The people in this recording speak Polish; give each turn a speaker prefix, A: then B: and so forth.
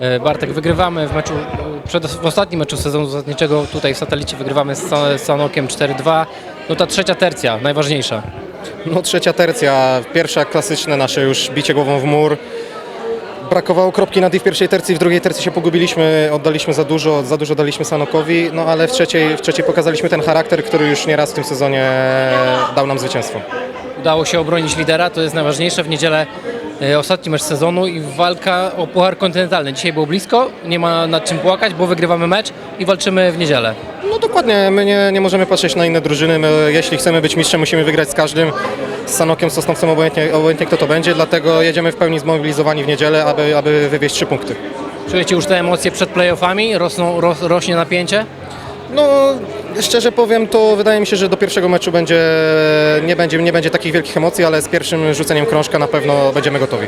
A: E, Bartek, wygrywamy w meczu, przed, w ostatnim meczu sezonu zasadniczego tutaj w Satelicie wygrywamy z San- z Sanokiem 4-2. No ta trzecia tercja, najważniejsza.
B: No trzecia tercja, pierwsza klasyczne nasze już bicie głową w mur. Brakowało kropki nad i w pierwszej tercji, w drugiej tercji się pogubiliśmy, oddaliśmy za dużo, za dużo daliśmy Sanokowi, no ale w trzeciej, w trzeciej pokazaliśmy ten charakter, który już nieraz w tym sezonie dał nam zwycięstwo.
A: Udało się obronić lidera, to jest najważniejsze. W niedzielę ostatni mecz sezonu i walka o Puchar Kontynentalny. Dzisiaj było blisko, nie ma nad czym płakać, bo wygrywamy mecz i walczymy w niedzielę.
B: No dokładnie, my nie, nie możemy patrzeć na inne drużyny, my, jeśli chcemy być mistrzem, musimy wygrać z każdym, z Sanokiem, z Sosnowcem, obojętnie, obojętnie kto to będzie, dlatego jedziemy w pełni zmobilizowani w niedzielę, aby, aby wywieźć trzy punkty.
A: Czujecie już te emocje przed playoffami? Rosną, ros, rośnie napięcie?
B: No, szczerze powiem, to wydaje mi się, że do pierwszego meczu będzie, nie, będzie, nie będzie takich wielkich emocji, ale z pierwszym rzuceniem krążka na pewno będziemy gotowi.